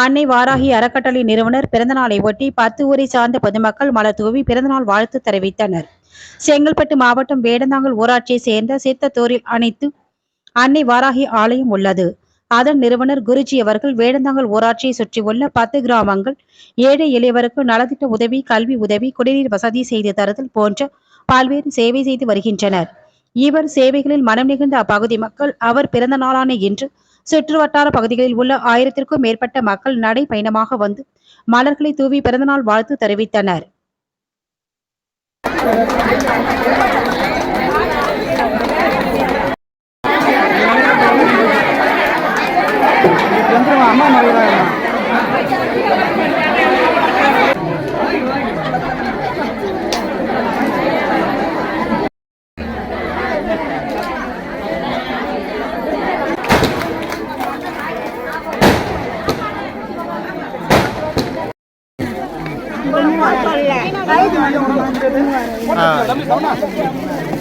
அன்னை வாராகி அறக்கட்டளை நிறுவனர் பிறந்தநாளை ஒட்டி பத்து ஊரை சார்ந்த பொதுமக்கள் மலர் தூவி பிறந்தநாள் வாழ்த்து தெரிவித்தனர். செங்கல்பட்டு மாவட்டம் வேடந்தாங்கல் ஊராட்சியை சேர்ந்த சித்தத்தூரில் அனைத்து அன்னை வாராகி ஆலயம் உள்ளது. அதன் நிறுவனர் குருஜி அவர்கள் வேடந்தாங்கல் ஊராட்சியை சுற்றியுள்ள பத்து கிராமங்கள் ஏழை எளியவருக்கு நலத்திட்ட உதவி கல்வி உதவி குடிநீர் வசதி செய்து தருதல் போன்ற பல்வேறு சேவை செய்து வருகின்றனர். இவர் சேவைகளில் மனம் நிகழ்ந்த அப்பகுதி மக்கள் அவர் பிறந்த நாளான இன்று சுற்றுவட்டார பகுதிகளில் உள்ள ஆயிரத்திற்கும் மேற்பட்ட மக்கள் நடைபயணமாக வந்து மலர்களை தூவி பிறந்தநாள் வாழ்த்து தெரிவித்தனர். அம்மா மறைவாங்க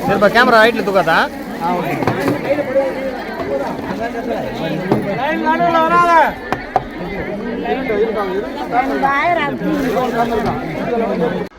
ಸ್ವಲ್ಪ ಕ್ಯಾಮ್ರಾ ಹೈಟ್ಲಿ ತಗೋತಾ இருக்காங்க இருக்காங்க